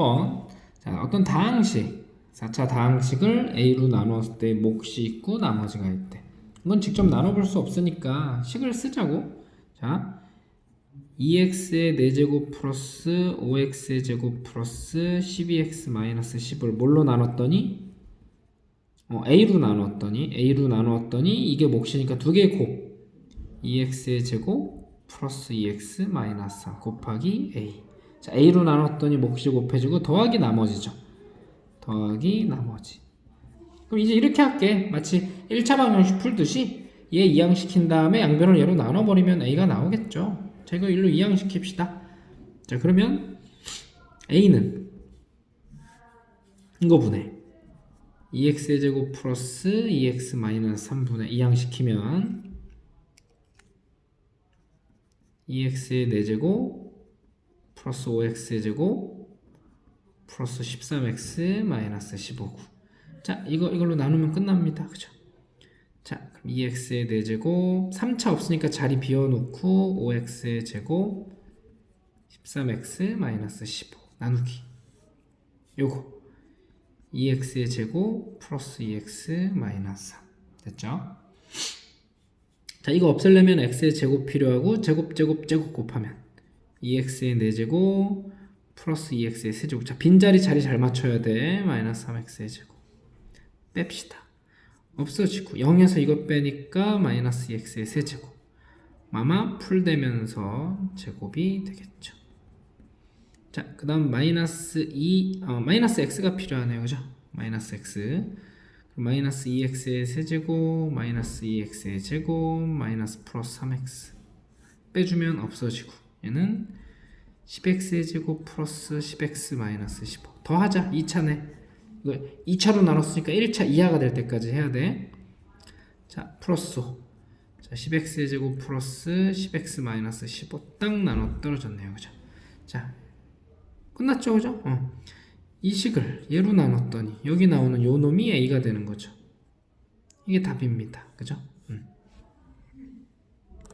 10번. 자, 어떤 다항식, 4차 다항식을 A로 나누었을 때 몫이 있고 나머지가 있대. 이건 직접 나눠볼 수 없으니까 식을 쓰자고. 자, 2x의 4제곱 플러스 5x의 제곱 플러스 12x 마이너스 10을 뭘로 나눴더니 어, a로 나눴더니 a로 나누었더니 이게 몫이니까 두 개의 곱 2x의 제곱 플러스 2x 마이너스 3 곱하기 a 자 a로 나눴더니 몫이 곱해지고 더하기 나머지죠. 더하기 나머지. 그럼 이제 이렇게 할게. 마치 1차 방정식 풀듯이 얘 이항시킨 다음에 양변을 얘로 나눠버리면 a가 나오겠죠. 자 이거 일로 이항시킵시다. 자 그러면 a는 이거 분해 2x의 제곱 플러스 2x 마이너스 3분의 이항시키면 2x의 4제곱 플러스 5x의 제곱 플러스 13x 마이너스 15구. 자 이거 이걸로 나누면 끝납니다. 그죠 자 그럼 2x의 4제곱 3차 없으니까 자리 비워놓고 5x의 제곱 13x 마이너스 15 나누기. 요거. 2x의 제곱 플러스 2x 마이너스 3 됐죠? 자 이거 없애려면 x의 제곱 필요하고 제곱 제곱 제곱 곱하면 2x의 4제곱 플러스 2x의 세제곱 자 빈자리 자리 잘 맞춰야 돼 마이너스 3x의 제곱 뺍시다 없어지고 0에서 이거 빼니까 마이너스 2x의 세제곱 마마 풀되면서 제곱이 되겠죠 자, 그 다음 마이너스 2, 어, 마이너스 x가 필요하네요. 그죠? 마이너스 x. 마이너스 2x의 세제곱, 마이너스 2x의 제곱, 마이너스 플러스 3x. 빼주면 없어지고. 얘는 10x의 제곱 플러스 10x 마이너스 15. 더 하자. 2차네. 이거 2차로 나눴으니까 1차 이하가 될 때까지 해야 돼. 자, 플러스 5. 자, 10x의 제곱 플러스 10x 마이너스 15. 딱 나눠 떨어졌네요. 그죠? 자, 끝났죠, 그죠? 어. 이 식을 얘로 나눴더니 여기 나오는 요 놈이 a가 되는 거죠. 이게 답입니다, 그죠?